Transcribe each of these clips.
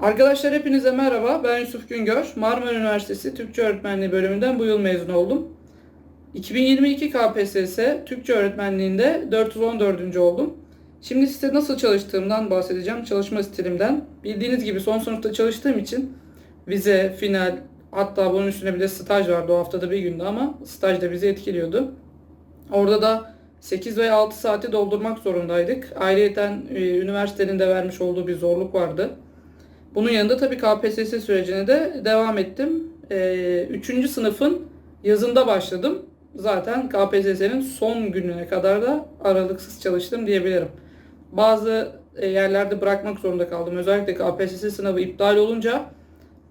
Arkadaşlar hepinize merhaba. Ben Yusuf Güngör. Marmara Üniversitesi Türkçe Öğretmenliği bölümünden bu yıl mezun oldum. 2022 KPSS Türkçe öğretmenliğinde 414. oldum. Şimdi size nasıl çalıştığımdan bahsedeceğim. Çalışma stilimden. Bildiğiniz gibi son sınıfta çalıştığım için vize, final, hatta bunun üstüne bir de staj vardı o haftada bir gündü ama staj da bizi etkiliyordu. Orada da 8 veya 6 saati doldurmak zorundaydık. Ayrıyeten e, üniversitenin de vermiş olduğu bir zorluk vardı. Bunun yanında tabii KPSS sürecine de devam ettim. Ee, üçüncü sınıfın yazında başladım. Zaten KPSS'nin son gününe kadar da aralıksız çalıştım diyebilirim. Bazı e, yerlerde bırakmak zorunda kaldım. Özellikle KPSS sınavı iptal olunca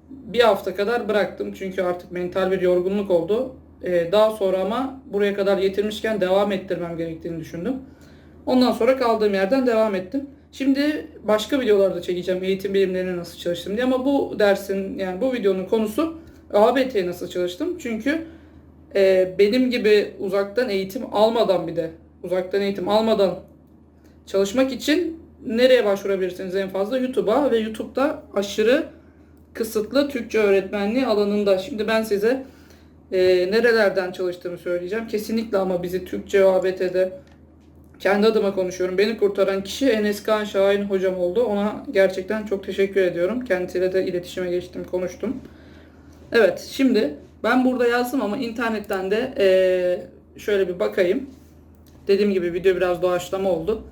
bir hafta kadar bıraktım. Çünkü artık mental bir yorgunluk oldu. Ee, daha sonra ama buraya kadar getirmişken devam ettirmem gerektiğini düşündüm. Ondan sonra kaldığım yerden devam ettim. Şimdi başka videolarda çekeceğim eğitim bilimlerine nasıl çalıştım diye ama bu dersin yani bu videonun konusu ABT'ye nasıl çalıştım. Çünkü e, benim gibi uzaktan eğitim almadan bir de uzaktan eğitim almadan çalışmak için nereye başvurabilirsiniz en fazla? YouTube'a ve YouTube'da aşırı kısıtlı Türkçe öğretmenliği alanında. Şimdi ben size e, nerelerden çalıştığımı söyleyeceğim. Kesinlikle ama bizi Türkçe ABT'de kendi adıma konuşuyorum. Beni kurtaran kişi Enes Kan Şahin hocam oldu. Ona gerçekten çok teşekkür ediyorum. Kendisiyle de iletişime geçtim, konuştum. Evet, şimdi ben burada yazdım ama internetten de eee, şöyle bir bakayım. Dediğim gibi video biraz doğaçlama oldu.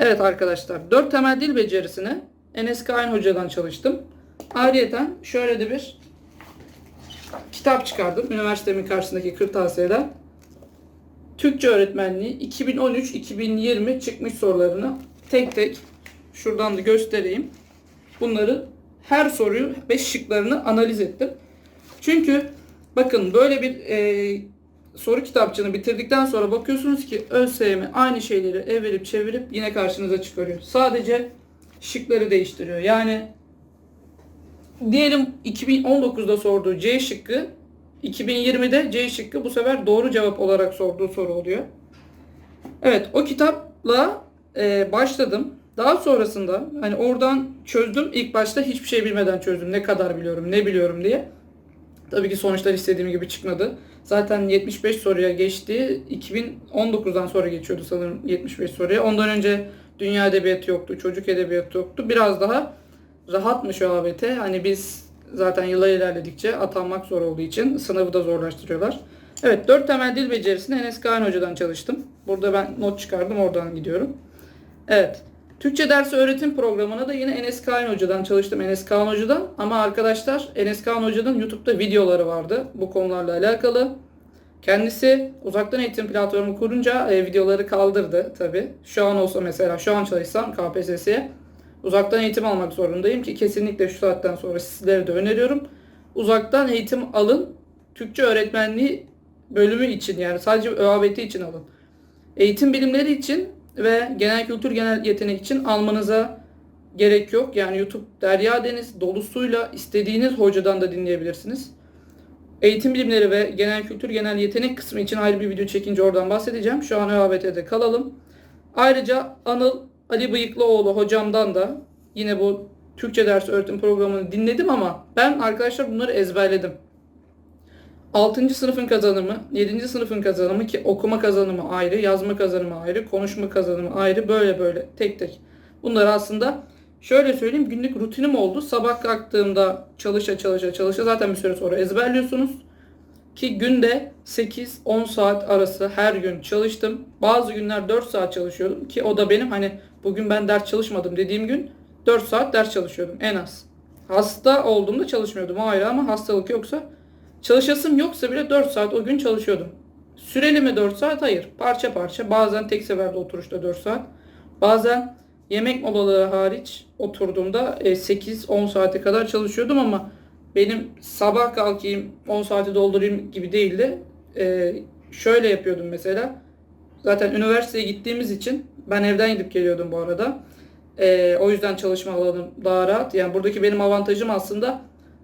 Evet arkadaşlar, 4 temel dil becerisini Enes Kain hocadan çalıştım. Ayrıyeten şöyle de bir kitap çıkardım. Üniversitemin karşısındaki kırtasiyeden. Türkçe öğretmenliği 2013-2020 çıkmış sorularını tek tek şuradan da göstereyim. Bunları her soruyu 5 şıklarını analiz ettim. Çünkü bakın böyle bir e, soru kitapçığını bitirdikten sonra bakıyorsunuz ki ÖSYM aynı şeyleri evirip çevirip yine karşınıza çıkarıyor. Sadece şıkları değiştiriyor. Yani diyelim 2019'da sorduğu C şıkkı 2020'de C şıkkı bu sefer doğru cevap olarak sorduğu soru oluyor. Evet o kitapla e, başladım. Daha sonrasında hani oradan çözdüm. İlk başta hiçbir şey bilmeden çözdüm. Ne kadar biliyorum, ne biliyorum diye. Tabii ki sonuçlar istediğim gibi çıkmadı. Zaten 75 soruya geçti. 2019'dan sonra geçiyordu sanırım 75 soruya. Ondan önce dünya edebiyatı yoktu, çocuk edebiyatı yoktu. Biraz daha rahatmış o ABT. Hani biz zaten yıllar ilerledikçe atanmak zor olduğu için sınavı da zorlaştırıyorlar. Evet 4 temel dil becerisini Enes Kağan Hoca'dan çalıştım. Burada ben not çıkardım oradan gidiyorum. Evet. Türkçe dersi öğretim programına da yine Enes Kağan Hoca'dan çalıştım. Enes Kağan Hoca'dan. Ama arkadaşlar Enes Kağan Hoca'nın YouTube'da videoları vardı bu konularla alakalı. Kendisi uzaktan eğitim platformu kurunca e, videoları kaldırdı tabi. Şu an olsa mesela şu an çalışsam KPSS'ye uzaktan eğitim almak zorundayım ki kesinlikle şu saatten sonra sizlere de öneriyorum. Uzaktan eğitim alın. Türkçe öğretmenliği bölümü için yani sadece ÖABT için alın. Eğitim bilimleri için ve genel kültür genel yetenek için almanıza gerek yok. Yani YouTube Derya Deniz dolusuyla istediğiniz hocadan da dinleyebilirsiniz. Eğitim bilimleri ve genel kültür genel yetenek kısmı için ayrı bir video çekince oradan bahsedeceğim. Şu an ÖABT'de kalalım. Ayrıca Anıl Ali Bıyıklıoğlu hocamdan da yine bu Türkçe ders öğretim programını dinledim ama ben arkadaşlar bunları ezberledim. 6. sınıfın kazanımı, 7. sınıfın kazanımı ki okuma kazanımı ayrı, yazma kazanımı ayrı, konuşma kazanımı ayrı böyle böyle tek tek. Bunlar aslında şöyle söyleyeyim günlük rutinim oldu. Sabah kalktığımda çalışa çalışa çalışa zaten bir süre sonra ezberliyorsunuz. Ki günde 8-10 saat arası her gün çalıştım. Bazı günler 4 saat çalışıyordum ki o da benim hani bugün ben ders çalışmadım dediğim gün 4 saat ders çalışıyordum en az. Hasta olduğumda çalışmıyordum o ayrı ama hastalık yoksa çalışasım yoksa bile 4 saat o gün çalışıyordum. Süreli mi 4 saat? Hayır. Parça parça. Bazen tek seferde oturuşta 4 saat. Bazen yemek molaları hariç oturduğumda 8-10 saate kadar çalışıyordum ama benim sabah kalkayım 10 saati doldurayım gibi değildi. Ee, şöyle yapıyordum mesela. Zaten üniversiteye gittiğimiz için ben evden gidip geliyordum bu arada. Ee, o yüzden çalışma alanım daha rahat. Yani buradaki benim avantajım aslında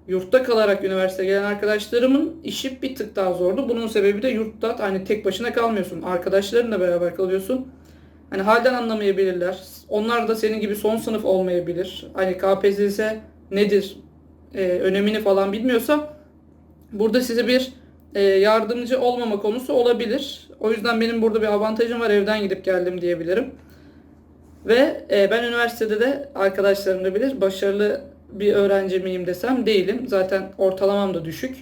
yurtta kalarak üniversiteye gelen arkadaşlarımın işi bir tık daha zordu. Bunun sebebi de yurtta hani tek başına kalmıyorsun. Arkadaşlarınla beraber kalıyorsun. Hani halden anlamayabilirler. Onlar da senin gibi son sınıf olmayabilir. Hani KPSS nedir, e, önemini falan bilmiyorsa burada size bir yardımcı olmama konusu olabilir. O yüzden benim burada bir avantajım var. Evden gidip geldim diyebilirim. Ve e, ben üniversitede de arkadaşlarım da bilir başarılı bir öğrenci miyim desem değilim. Zaten ortalamam da düşük.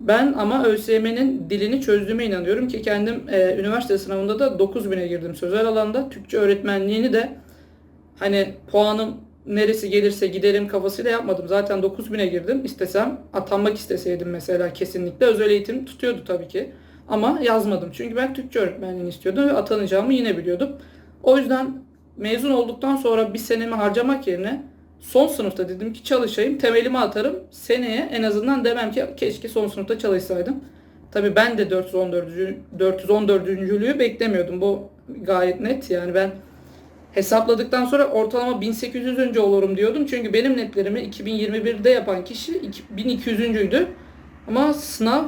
Ben ama ÖSYM'nin dilini çözdüğüme inanıyorum ki kendim e, üniversite sınavında da 9000'e girdim sözel alanda. Türkçe öğretmenliğini de hani puanım neresi gelirse giderim kafasıyla yapmadım. Zaten 9000'e girdim. İstesem atanmak isteseydim mesela kesinlikle özel eğitim tutuyordu tabii ki. Ama yazmadım. Çünkü ben Türkçe öğretmenliğini istiyordum ve atanacağımı yine biliyordum. O yüzden mezun olduktan sonra bir senemi harcamak yerine son sınıfta dedim ki çalışayım, temelimi atarım. Seneye en azından demem ki keşke son sınıfta çalışsaydım. Tabii ben de 414. 414. beklemiyordum. Bu gayet net. Yani ben hesapladıktan sonra ortalama 1800 önce olurum diyordum. Çünkü benim netlerimi 2021'de yapan kişi 1200'üncüydü. Ama sınav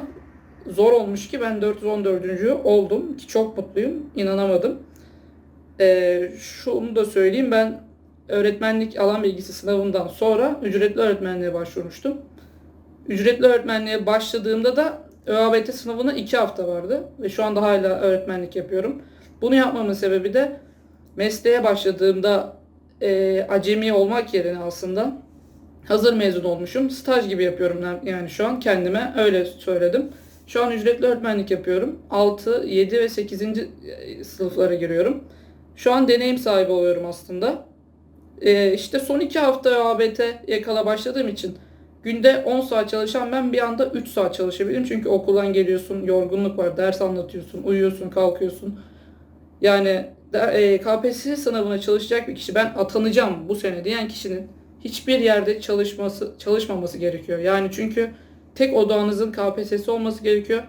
zor olmuş ki ben 414. oldum ki çok mutluyum. İnanamadım. Ee, şunu da söyleyeyim ben öğretmenlik alan bilgisi sınavından sonra ücretli öğretmenliğe başvurmuştum. Ücretli öğretmenliğe başladığımda da ÖABT sınavına 2 hafta vardı ve şu anda hala öğretmenlik yapıyorum. Bunu yapmamın sebebi de mesleğe başladığımda e, acemi olmak yerine aslında hazır mezun olmuşum. Staj gibi yapıyorum yani şu an kendime öyle söyledim. Şu an ücretli öğretmenlik yapıyorum. 6, 7 ve 8. sınıflara giriyorum. Şu an deneyim sahibi oluyorum aslında. Ee, işte son 2 hafta ABT yakala başladığım için günde 10 saat çalışan ben bir anda 3 saat çalışabilirim. Çünkü okuldan geliyorsun, yorgunluk var, ders anlatıyorsun, uyuyorsun, kalkıyorsun. Yani e, KPSS sınavına çalışacak bir kişi ben atanacağım bu sene diyen kişinin hiçbir yerde çalışması çalışmaması gerekiyor. Yani çünkü tek odağınızın KPSS olması gerekiyor.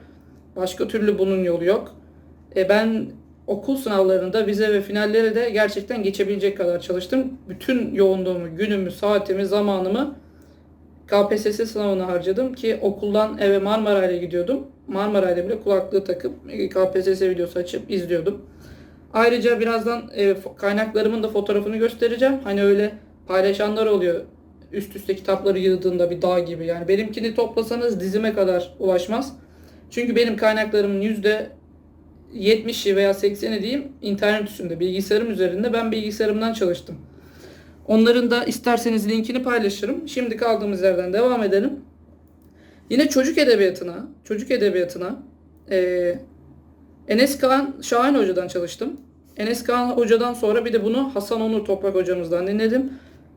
Başka türlü bunun yolu yok. E, ben okul sınavlarında vize ve finallere de gerçekten geçebilecek kadar çalıştım. Bütün yoğunluğumu, günümü, saatimi, zamanımı KPSS sınavına harcadım ki okuldan eve Marmaray'la gidiyordum. Marmaray'da bile kulaklığı takıp e, KPSS videosu açıp izliyordum. Ayrıca birazdan e, kaynaklarımın da fotoğrafını göstereceğim. Hani öyle paylaşanlar oluyor üst üste kitapları yığdığında bir dağ gibi. Yani benimkini toplasanız dizime kadar ulaşmaz. Çünkü benim kaynaklarımın yüzde 70'i veya 80'i diyeyim internet üstünde, bilgisayarım üzerinde ben bilgisayarımdan çalıştım. Onların da isterseniz linkini paylaşırım. Şimdi kaldığımız yerden devam edelim. Yine çocuk edebiyatına, çocuk edebiyatına e, Enes Kaan Şahin Hoca'dan çalıştım. Enes Kaan Hoca'dan sonra bir de bunu Hasan Onur Toprak Hocamızdan dinledim.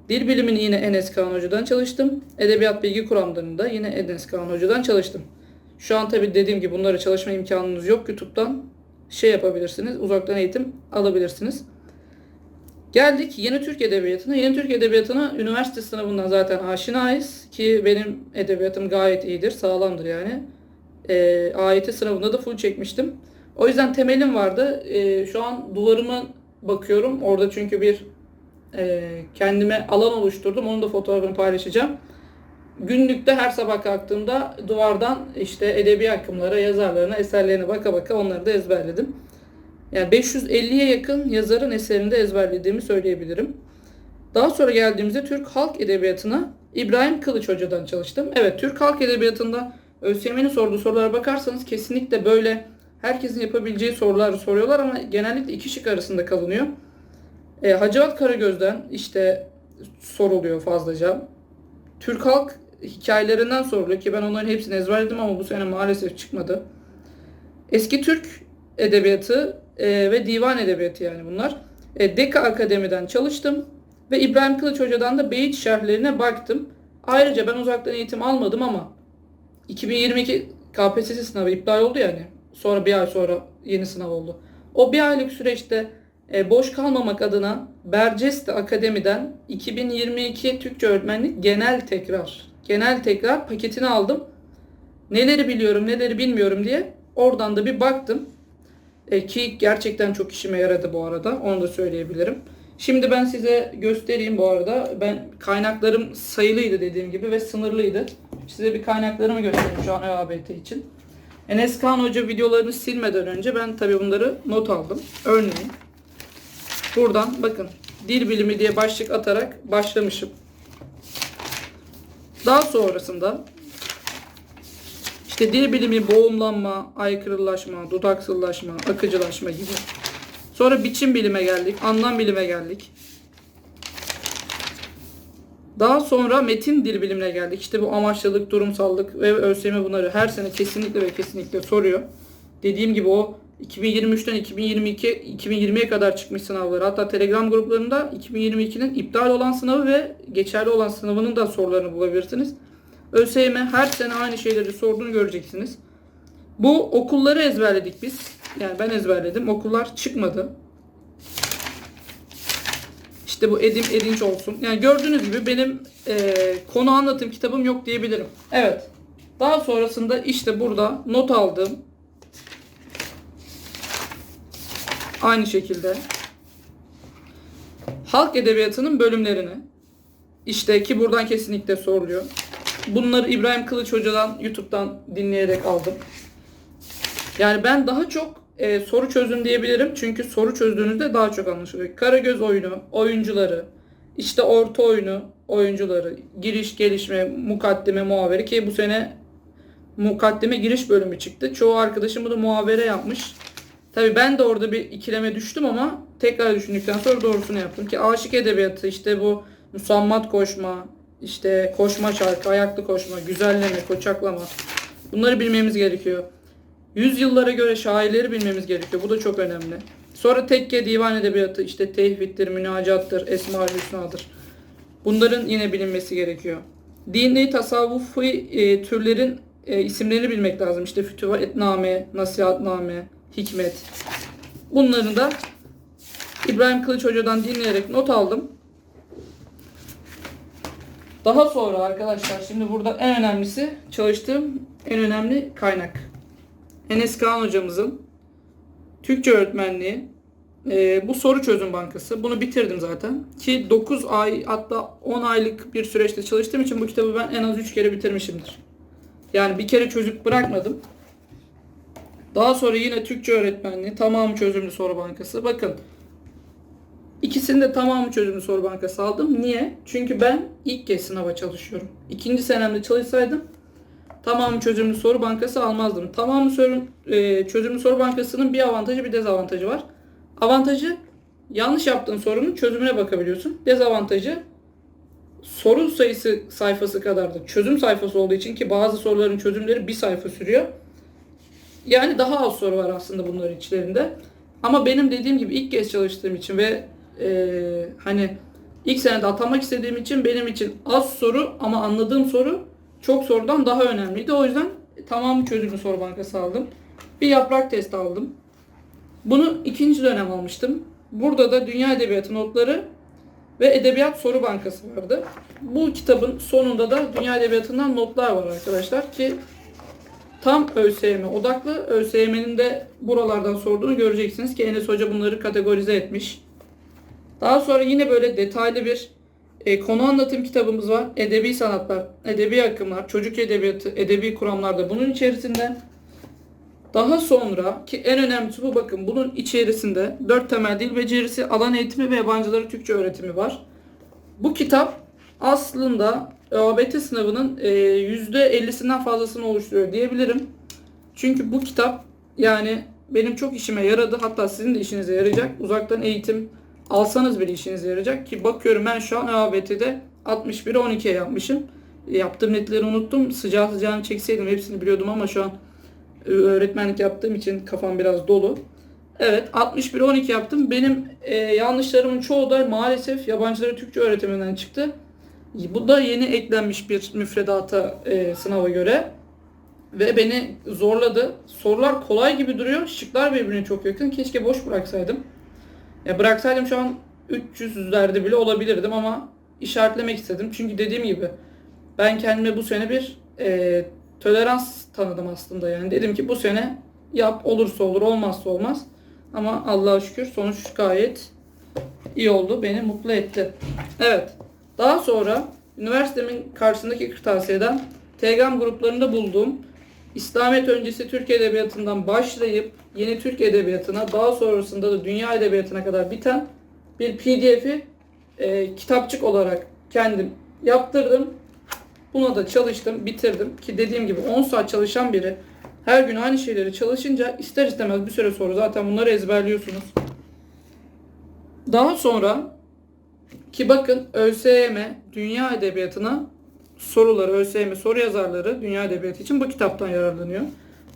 Dil bilimini yine Enes Kaan Hoca'dan çalıştım. Edebiyat bilgi kuramlarında yine Enes Kaan Hoca'dan çalıştım. Şu an tabi dediğim gibi bunları çalışma imkanınız yok YouTube'dan şey yapabilirsiniz. Uzaktan eğitim alabilirsiniz. Geldik Yeni Türk Edebiyatı'na. Yeni Türk Edebiyatı'na üniversite sınavından zaten aşinayız ki benim edebiyatım gayet iyidir, sağlamdır yani. E, AYT sınavında da full çekmiştim. O yüzden temelim vardı. E, şu an duvarıma bakıyorum. Orada çünkü bir e, kendime alan oluşturdum. Onun da fotoğrafını paylaşacağım. Günlükte her sabah kalktığımda duvardan işte edebi akımlara, yazarlarına, eserlerine baka baka onları da ezberledim. Yani 550'ye yakın yazarın eserini de ezberlediğimi söyleyebilirim. Daha sonra geldiğimizde Türk Halk Edebiyatı'na İbrahim Kılıç Hoca'dan çalıştım. Evet Türk Halk Edebiyatı'nda ÖSYM'nin sorduğu sorulara bakarsanız kesinlikle böyle herkesin yapabileceği sorular soruyorlar ama genellikle iki şık arasında kalınıyor. E, Hacivat Karagöz'den işte soruluyor fazlaca. Türk Halk hikayelerinden soruluyor ki ben onların hepsini ezberledim ama bu sene maalesef çıkmadı. Eski Türk edebiyatı e, ve divan edebiyatı yani bunlar. E, Deka Akademi'den çalıştım ve İbrahim Kılıç Hoca'dan da beyit şerhlerine baktım. Ayrıca ben uzaktan eğitim almadım ama 2022 KPSS sınavı iptal oldu yani. Sonra bir ay sonra yeni sınav oldu. O bir aylık süreçte e, boş kalmamak adına Berceste Akademi'den 2022 Türkçe öğretmenlik genel tekrar genel tekrar paketini aldım. Neleri biliyorum, neleri bilmiyorum diye oradan da bir baktım. E, ki gerçekten çok işime yaradı bu arada. Onu da söyleyebilirim. Şimdi ben size göstereyim bu arada. Ben kaynaklarım sayılıydı dediğim gibi ve sınırlıydı. Size bir kaynaklarımı göstereyim şu an ÖABT için. Enes Kaan Hoca videolarını silmeden önce ben tabi bunları not aldım. Örneğin buradan bakın dil bilimi diye başlık atarak başlamışım. Daha sonrasında işte dil bilimi boğumlanma, aykırılaşma, dudaksızlaşma, akıcılaşma gibi. Sonra biçim bilime geldik, anlam bilime geldik. Daha sonra metin dil bilimine geldik. İşte bu amaçlılık, durumsallık ve ÖSYM bunları her sene kesinlikle ve kesinlikle soruyor. Dediğim gibi o 2023'ten 2022 2020'ye kadar çıkmış sınavları. Hatta Telegram gruplarında 2022'nin iptal olan sınavı ve geçerli olan sınavının da sorularını bulabilirsiniz. ÖSYM her sene aynı şeyleri sorduğunu göreceksiniz. Bu okulları ezberledik biz. Yani ben ezberledim. Okullar çıkmadı. İşte bu Edim Edinç olsun. Yani gördüğünüz gibi benim e, konu anlatım kitabım yok diyebilirim. Evet. Daha sonrasında işte burada not aldım. Aynı şekilde halk edebiyatının bölümlerini işte ki buradan kesinlikle soruluyor. Bunları İbrahim Kılıç Hoca'dan YouTube'dan dinleyerek aldım. Yani ben daha çok e, soru çözün diyebilirim. Çünkü soru çözdüğünüzde daha çok anlaşılıyor. Karagöz oyunu, oyuncuları, işte orta oyunu, oyuncuları, giriş, gelişme, mukaddime, muhabere ki bu sene mukaddime giriş bölümü çıktı. Çoğu arkadaşım bunu muhabere yapmış. Tabii ben de orada bir ikileme düştüm ama tekrar düşündükten sonra doğrusunu yaptım ki aşık edebiyatı işte bu musammat koşma, işte koşma şarkı, ayaklı koşma, güzelleme, koçaklama bunları bilmemiz gerekiyor. Yüzyıllara göre şairleri bilmemiz gerekiyor. Bu da çok önemli. Sonra tekke, divan edebiyatı, işte tevhiddir, münacattır, esma-ül hüsnadır. Bunların yine bilinmesi gerekiyor. Dini, tasavvufi e, türlerin e, isimlerini bilmek lazım. İşte fütüvetname, nasihatname, hikmet. Bunları da İbrahim Kılıç Hoca'dan dinleyerek not aldım. Daha sonra arkadaşlar şimdi burada en önemlisi çalıştığım en önemli kaynak. Enes Kaan hocamızın Türkçe öğretmenliği e, bu soru çözüm bankası. Bunu bitirdim zaten. Ki 9 ay hatta 10 aylık bir süreçte çalıştığım için bu kitabı ben en az 3 kere bitirmişimdir. Yani bir kere çözüp bırakmadım. Daha sonra yine Türkçe öğretmenliği tamamı çözümlü soru bankası. Bakın ikisini de tamamı çözümlü soru bankası aldım. Niye? Çünkü ben ilk kez sınava çalışıyorum. İkinci senemde çalışsaydım tamamı çözümlü soru bankası almazdım. Tamamı soru, e, çözümlü soru bankasının bir avantajı bir dezavantajı var. Avantajı yanlış yaptığın sorunun çözümüne bakabiliyorsun. Dezavantajı soru sayısı sayfası kadar da çözüm sayfası olduğu için ki bazı soruların çözümleri bir sayfa sürüyor. Yani daha az soru var aslında bunların içlerinde. Ama benim dediğim gibi ilk kez çalıştığım için ve e, hani ilk senede atamak istediğim için benim için az soru ama anladığım soru çok sorudan daha önemliydi. O yüzden tamamı çözümlü soru bankası aldım. Bir yaprak testi aldım. Bunu ikinci dönem almıştım. Burada da Dünya Edebiyatı notları ve Edebiyat Soru Bankası vardı. Bu kitabın sonunda da Dünya Edebiyatı'ndan notlar var arkadaşlar ki tam ÖSYM odaklı. ÖSYM'nin de buralardan sorduğunu göreceksiniz ki Enes Hoca bunları kategorize etmiş. Daha sonra yine böyle detaylı bir e, konu anlatım kitabımız var. Edebi sanatlar, edebi akımlar, çocuk edebiyatı, edebi kuramlar da bunun içerisinde. Daha sonra ki en önemlisi bu bakın bunun içerisinde dört temel dil becerisi, alan eğitimi ve yabancıları Türkçe öğretimi var. Bu kitap aslında ÖABT sınavının e, %50'sinden fazlasını oluşturuyor diyebilirim. Çünkü bu kitap yani benim çok işime yaradı. Hatta sizin de işinize yarayacak. Uzaktan eğitim alsanız bile işinize yarayacak. Ki bakıyorum ben şu an ÖABT'de 61'e 12'ye yapmışım. Yaptığım netleri unuttum. Sıcağı sıcağını çekseydim hepsini biliyordum ama şu an öğretmenlik yaptığım için kafam biraz dolu. Evet 61 12 yaptım. Benim e, yanlışlarımın çoğu da maalesef yabancıları Türkçe öğretiminden çıktı. Bu da yeni eklenmiş bir müfredata e, sınava göre. Ve beni zorladı. Sorular kolay gibi duruyor. Şıklar birbirine çok yakın. Keşke boş bıraksaydım. Ya bıraksaydım şu an 300'lerde bile olabilirdim ama işaretlemek istedim. Çünkü dediğim gibi ben kendime bu sene bir e, tolerans tanıdım aslında yani. Dedim ki bu sene yap olursa olur olmazsa olmaz. Ama Allah'a şükür sonuç gayet iyi oldu. Beni mutlu etti. Evet. Daha sonra üniversitemin karşısındaki kırtasiyeden Telegram gruplarında bulduğum İslamiyet öncesi Türk Edebiyatı'ndan başlayıp yeni Türk Edebiyatı'na daha sonrasında da Dünya Edebiyatı'na kadar biten bir PDF'i e, kitapçık olarak kendim yaptırdım. Buna da çalıştım, bitirdim. Ki dediğim gibi 10 saat çalışan biri her gün aynı şeyleri çalışınca ister istemez bir süre sonra zaten bunları ezberliyorsunuz. Daha sonra ki bakın ÖSYM Dünya Edebiyatı'na soruları, ÖSYM soru yazarları Dünya Edebiyatı için bu kitaptan yararlanıyor.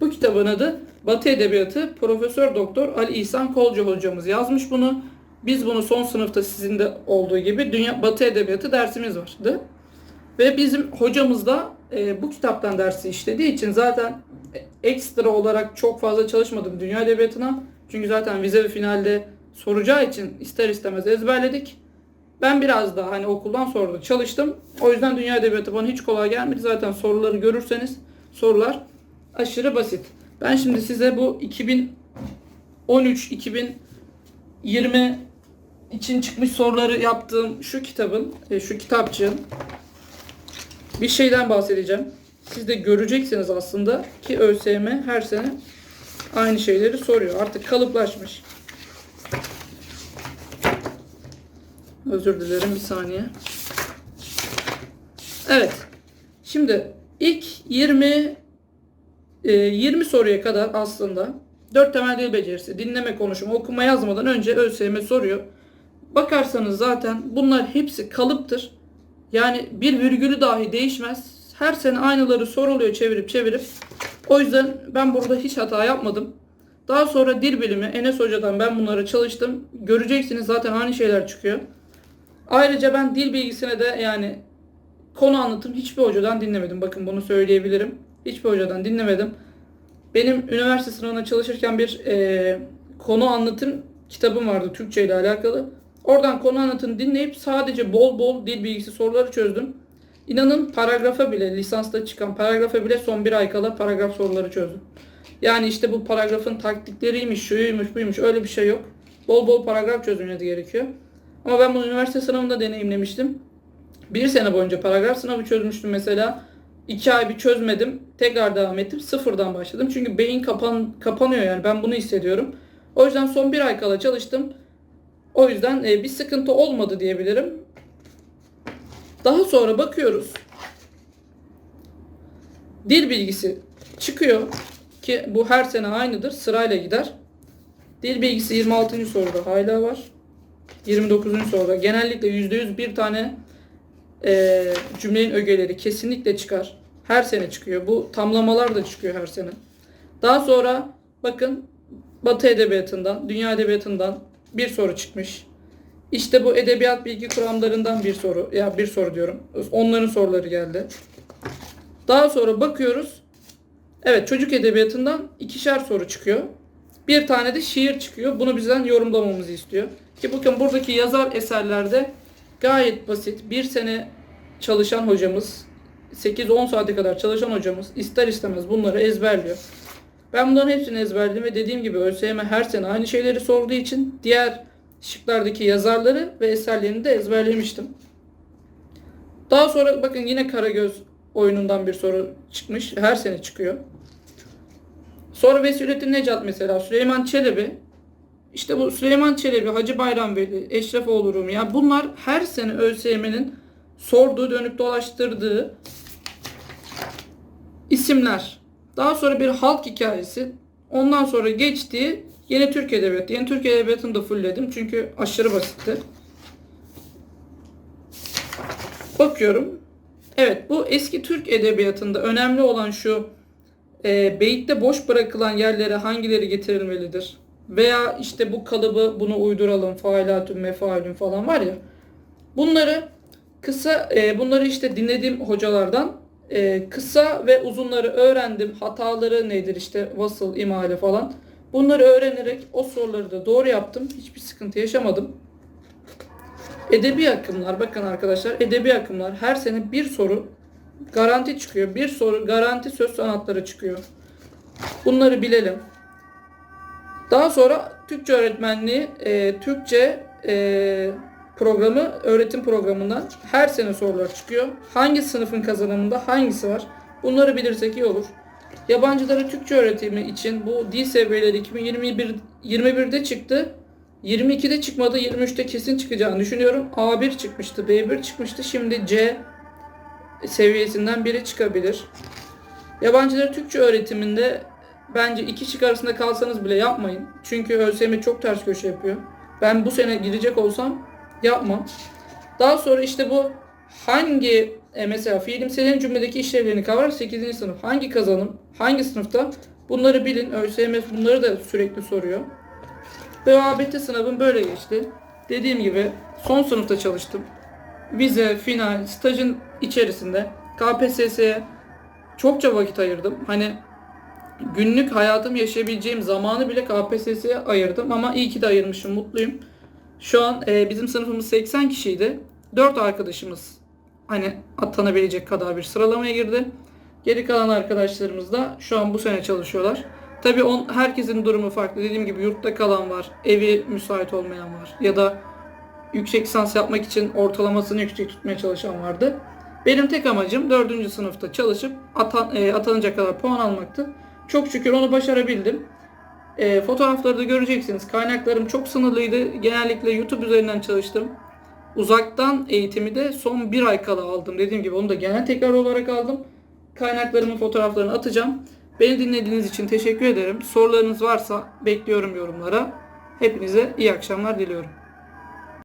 Bu kitabın adı Batı Edebiyatı Profesör Doktor Ali İhsan Kolcu hocamız yazmış bunu. Biz bunu son sınıfta sizin de olduğu gibi Dünya Batı Edebiyatı dersimiz vardı. Ve bizim hocamız da e, bu kitaptan dersi işlediği için zaten ekstra olarak çok fazla çalışmadım Dünya Edebiyatı'na. Çünkü zaten vize ve finalde soracağı için ister istemez ezberledik. Ben biraz daha hani okuldan sonra da çalıştım. O yüzden Dünya Edebiyatı bana hiç kolay gelmedi. Zaten soruları görürseniz sorular aşırı basit. Ben şimdi size bu 2013 2020 için çıkmış soruları yaptığım şu kitabın, e, şu kitapçığın bir şeyden bahsedeceğim. Siz de göreceksiniz aslında ki ÖSYM her sene aynı şeyleri soruyor. Artık kalıplaşmış. Özür dilerim bir saniye. Evet. Şimdi ilk 20 e, 20 soruya kadar aslında 4 temel dil becerisi, dinleme, konuşma, okuma yazmadan önce ÖSYM soruyor. Bakarsanız zaten bunlar hepsi kalıptır. Yani bir virgülü dahi değişmez. Her sene aynıları soruluyor çevirip çevirip. O yüzden ben burada hiç hata yapmadım. Daha sonra dil bilimi Enes Hoca'dan ben bunları çalıştım. Göreceksiniz zaten aynı şeyler çıkıyor. Ayrıca ben dil bilgisine de yani konu anlatım hiçbir hocadan dinlemedim. Bakın bunu söyleyebilirim. Hiçbir hocadan dinlemedim. Benim üniversite sınavına çalışırken bir e, konu anlatım kitabım vardı Türkçe ile alakalı. Oradan konu anlatımını dinleyip sadece bol bol dil bilgisi soruları çözdüm. İnanın paragrafa bile, lisansta çıkan paragrafa bile son bir ay kala paragraf soruları çözdüm. Yani işte bu paragrafın taktikleriymiş, şuymuş, buymuş öyle bir şey yok. Bol bol paragraf çözülmesi gerekiyor. Ama ben bunu üniversite sınavında deneyimlemiştim. Bir sene boyunca paragraf sınavı çözmüştüm mesela. İki ay bir çözmedim. Tekrar devam ettim. Sıfırdan başladım. Çünkü beyin kapan, kapanıyor yani. Ben bunu hissediyorum. O yüzden son bir ay kala çalıştım. O yüzden e, bir sıkıntı olmadı diyebilirim. Daha sonra bakıyoruz. Dil bilgisi çıkıyor ki bu her sene aynıdır. Sırayla gider. Dil bilgisi 26. soruda hala var. 29. soruda genellikle %100 bir tane e, cümlenin ögeleri kesinlikle çıkar. Her sene çıkıyor. Bu tamlamalar da çıkıyor her sene. Daha sonra bakın Batı Edebiyatı'ndan, Dünya Edebiyatı'ndan bir soru çıkmış. İşte bu edebiyat bilgi kuramlarından bir soru. Ya bir soru diyorum. Onların soruları geldi. Daha sonra bakıyoruz. Evet çocuk edebiyatından ikişer soru çıkıyor. Bir tane de şiir çıkıyor. Bunu bizden yorumlamamızı istiyor. Ki bakın buradaki yazar eserlerde gayet basit. Bir sene çalışan hocamız, 8-10 saate kadar çalışan hocamız ister istemez bunları ezberliyor. Ben bunların hepsini ezberledim ve dediğim gibi ÖSYM her sene aynı şeyleri sorduğu için diğer şıklardaki yazarları ve eserlerini de ezberlemiştim. Daha sonra bakın yine Karagöz oyunundan bir soru çıkmış. Her sene çıkıyor. Sonra Vesilettin Necat mesela Süleyman Çelebi işte bu Süleyman Çelebi, Hacı Bayram Veli, Eşrefoğlu Rumi ya bunlar her sene ÖSYM'nin sorduğu, dönüp dolaştırdığı isimler. Daha sonra bir halk hikayesi. Ondan sonra geçtiği yeni Türk Edebiyatı. Yeni Türk Edebiyatı'nı da fullledim çünkü aşırı basitti. Bakıyorum. Evet bu eski Türk Edebiyatı'nda önemli olan şu e, beyitte boş bırakılan yerlere hangileri getirilmelidir? Veya işte bu kalıbı bunu uyduralım failatün mefailün falan var ya. Bunları kısa e, bunları işte dinlediğim hocalardan e, kısa ve uzunları öğrendim. Hataları nedir işte vasıl, imale falan. Bunları öğrenerek o soruları da doğru yaptım. Hiçbir sıkıntı yaşamadım. Edebi akımlar bakın arkadaşlar edebi akımlar her sene bir soru garanti çıkıyor. Bir soru garanti söz sanatları çıkıyor. Bunları bilelim. Daha sonra Türkçe öğretmenliği, e, Türkçe e, programı, öğretim programından her sene sorular çıkıyor. Hangi sınıfın kazanımında hangisi var? Bunları bilirsek iyi olur. Yabancılara Türkçe öğretimi için bu dil seviyeleri 2021 21'de çıktı. 22'de çıkmadı, 23'te kesin çıkacağını düşünüyorum. A1 çıkmıştı, B1 çıkmıştı. Şimdi C seviyesinden biri çıkabilir. Yabancıları Türkçe öğretiminde bence iki şık arasında kalsanız bile yapmayın. Çünkü ÖSYM çok ters köşe yapıyor. Ben bu sene gidecek olsam yapmam. Daha sonra işte bu hangi e, mesela fiilimselin cümledeki işlevlerini kavrar 8. sınıf. Hangi kazanım, hangi sınıfta bunları bilin. ÖSYM bunları da sürekli soruyor. Ve ABT sınavım böyle geçti. Dediğim gibi son sınıfta çalıştım. Vize, final, stajın içerisinde KPSS'ye çokça vakit ayırdım. Hani günlük hayatım yaşayabileceğim zamanı bile KPSS'ye ayırdım ama iyi ki de ayırmışım, mutluyum. Şu an e, bizim sınıfımız 80 kişiydi. 4 arkadaşımız hani atanabilecek kadar bir sıralamaya girdi. Geri kalan arkadaşlarımız da şu an bu sene çalışıyorlar. Tabii on, herkesin durumu farklı. Dediğim gibi yurtta kalan var, evi müsait olmayan var ya da yüksek lisans yapmak için ortalamasını yüksek tutmaya çalışan vardı. Benim tek amacım 4. sınıfta çalışıp atan, e, atanacak kadar puan almaktı. Çok şükür onu başarabildim. E, fotoğrafları da göreceksiniz. Kaynaklarım çok sınırlıydı. Genellikle YouTube üzerinden çalıştım. Uzaktan eğitimi de son bir ay kala aldım. Dediğim gibi onu da genel tekrar olarak aldım. Kaynaklarımın fotoğraflarını atacağım. Beni dinlediğiniz için teşekkür ederim. Sorularınız varsa bekliyorum yorumlara. Hepinize iyi akşamlar diliyorum.